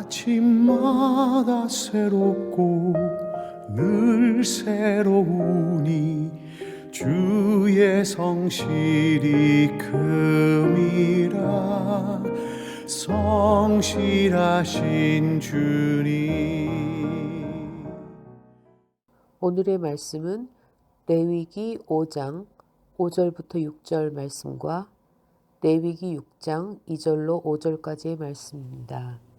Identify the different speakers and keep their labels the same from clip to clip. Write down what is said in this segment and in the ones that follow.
Speaker 1: 아침마다 새롭고 늘 새로우니 주의 성실이 큼이라 성실하신 주님
Speaker 2: 오늘의 말씀은 레위기 5장 5절부터 6절 말씀과 레위기 6장 2절로 5절까지의 말씀입니다.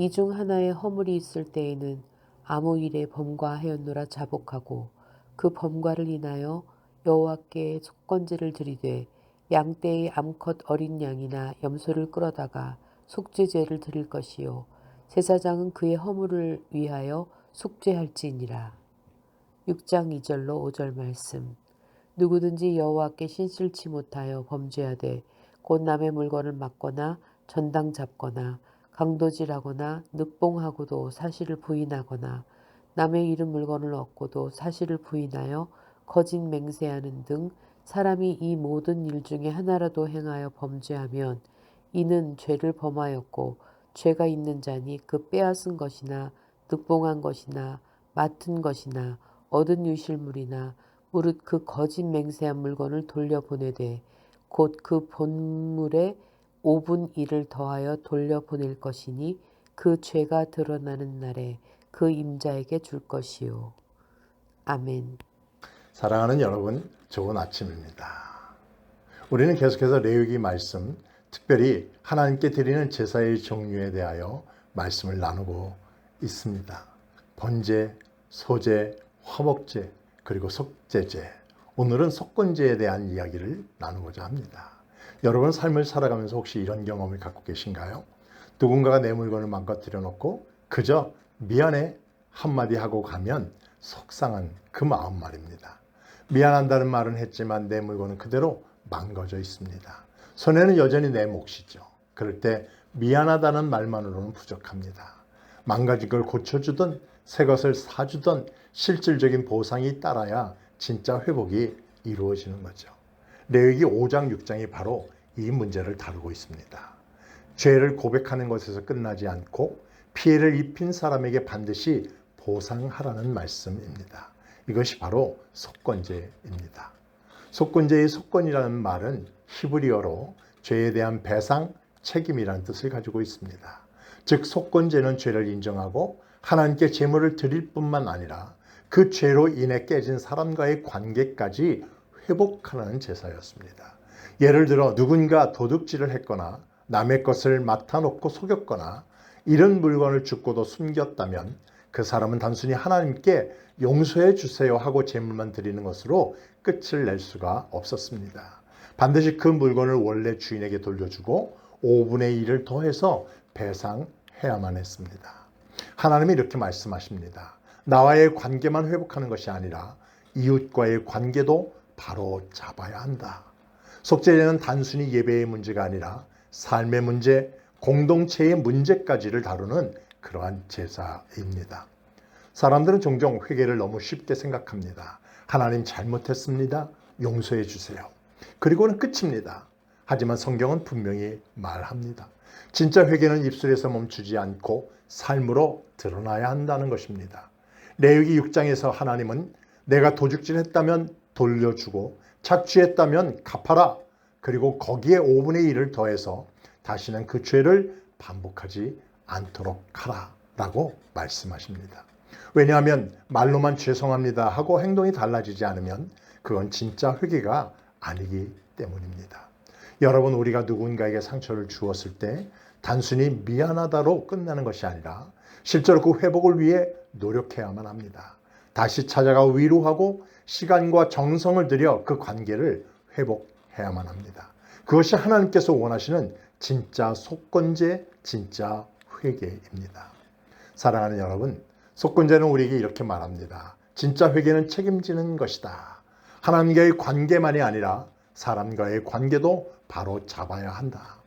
Speaker 2: 이 중 하나에 허물이 있을 때에는 아무 일에 범과하였노라 자복하고 그 범과를 인하여 여호와께 속건제를 드리되 양떼의 암컷 어린 양이나 염소를 끌어다가 속죄제를 드릴 것이요 제사장은 그의 허물을 위하여 속죄할지니라. 6장 2절로 5절 말씀. 누구든지 여호와께 신실치 못하여 범죄하되 곧 남의 물건을 막거나 전당 잡거나 강도질하거나 늑봉하고도 사실을 부인하거나 남의 잃은 물건을 얻고도 사실을 부인하여 거짓 맹세하는 등 사람이 이 모든 일 중에 하나라도 행하여 범죄하면 이는 죄를 범하였고 죄가 있는 자니 그 빼앗은 것이나 늑봉한 것이나 맡은 것이나 얻은 유실물이나 무릇 그 거짓 맹세한 물건을 돌려보내되 곧 그 본물의 5분 1을 더하여 돌려보낼 것이니 그 죄가 드러나는 날에 그 임자에게 줄 것이요. 아멘.
Speaker 3: 사랑하는 여러분, 좋은 아침입니다. 우리는 계속해서 레위기 말씀, 특별히 하나님께 드리는 제사의 종류에 대하여 말씀을 나누고 있습니다. 번제, 소제, 화목제, 그리고 속제제. 오늘은 속건제에 대한 이야기를 나누고자 합니다. 여러분 삶을 살아가면서 혹시 이런 경험을 갖고 계신가요? 누군가가 내 물건을 망가뜨려 놓고 그저 미안해 한마디 하고 가면 속상한 그 마음 말입니다. 미안한다는 말은 했지만 내 물건은 그대로 망가져 있습니다. 손해는 여전히 내 몫이죠. 그럴 때 미안하다는 말만으로는 부족합니다. 망가진 걸 고쳐주든 새 것을 사주든 실질적인 보상이 따라야 진짜 회복이 이루어지는 거죠. 레위기 5장 6장이 바로 이 문제를 다루고 있습니다. 죄를 고백하는 것에서 끝나지 않고 피해를 입힌 사람에게 반드시 보상하라는 말씀입니다. 이것이 바로 속건제입니다. 속건제의 속건이라는 말은 히브리어로 죄에 대한 배상, 책임이라는 뜻을 가지고 있습니다. 즉 속건제는 죄를 인정하고 하나님께 제물을 드릴 뿐만 아니라 그 죄로 인해 깨진 사람과의 관계까지 회복하는 제사였습니다. 예를 들어 누군가 도둑질을 했거나 남의 것을 맡아놓고 속였거나 이런 물건을 죽고도 숨겼다면 그 사람은 단순히 하나님께 용서해 주세요 하고 제물만 드리는 것으로 끝을 낼 수가 없었습니다. 반드시 그 물건을 원래 주인에게 돌려주고 5분의 1을 더해서 배상해야만 했습니다. 하나님이 이렇게 말씀하십니다. 나와의 관계만 회복하는 것이 아니라 이웃과의 관계도 바로 잡아야 한다. 속죄제는 단순히 예배의 문제가 아니라 삶의 문제, 공동체의 문제까지를 다루는 그러한 제사입니다. 사람들은 종종 회개를 너무 쉽게 생각합니다. 하나님 잘못했습니다. 용서해 주세요. 그리고는 끝입니다. 하지만 성경은 분명히 말합니다. 진짜 회개는 입술에서 멈추지 않고 삶으로 드러나야 한다는 것입니다. 레위기 6장에서 하나님은 내가 도둑질했다면 돌려주고 착취했다면 갚아라. 그리고 거기에 5분의 1을 더해서 다시는 그 죄를 반복하지 않도록 하라. 라고 말씀하십니다. 왜냐하면 말로만 죄송합니다 하고 행동이 달라지지 않으면 그건 진짜 회개가 아니기 때문입니다. 여러분, 우리가 누군가에게 상처를 주었을 때 단순히 미안하다로 끝나는 것이 아니라 실제로 그 회복을 위해 노력해야만 합니다. 다시 찾아가 위로하고 시간과 정성을 들여 그 관계를 회복해야만 합니다. 그것이 하나님께서 원하시는 진짜 속건제, 진짜 회개입니다. 사랑하는 여러분, 속건제는 우리에게 이렇게 말합니다. 진짜 회개는 책임지는 것이다. 하나님과의 관계만이 아니라 사람과의 관계도 바로 잡아야 한다.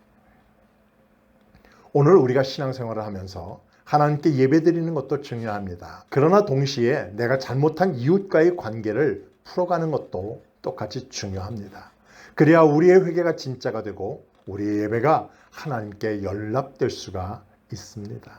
Speaker 3: 오늘 우리가 신앙생활을 하면서 하나님께 예배드리는 것도 중요합니다. 그러나 동시에 내가 잘못한 이웃과의 관계를 풀어가는 것도 똑같이 중요합니다. 그래야 우리의 회개가 진짜가 되고 우리의 예배가 하나님께 연락될 수가 있습니다.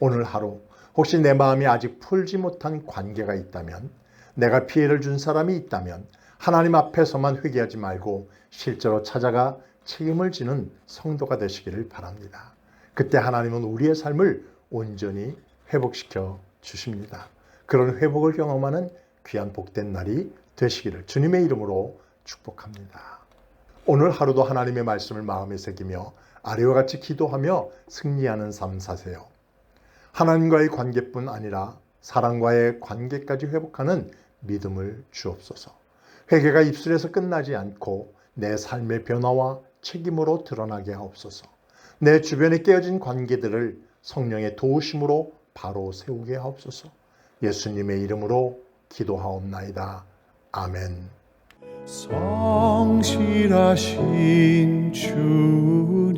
Speaker 3: 오늘 하루 혹시 내 마음이 아직 풀지 못한 관계가 있다면 내가 피해를 준 사람이 있다면 하나님 앞에서만 회개하지 말고 실제로 찾아가 책임을 지는 성도가 되시기를 바랍니다. 그때 하나님은 우리의 삶을 온전히 회복시켜 주십니다. 그런 회복을 경험하는 귀한 복된 날이 되시기를 주님의 이름으로 축복합니다. 오늘 하루도 하나님의 말씀을 마음에 새기며 아래와 같이 기도하며 승리하는 삶 사세요. 하나님과의 관계뿐 아니라 사랑과의 관계까지 회복하는 믿음을 주옵소서. 회개가 입술에서 끝나지 않고 내 삶의 변화와 책임으로 드러나게 하옵소서. 내 주변에 깨어진 관계들을 성령의 도우심으로 바로 세우게 하옵소서. 예수님의 이름으로 기도하옵나이다. 아멘.
Speaker 1: 성실하신 주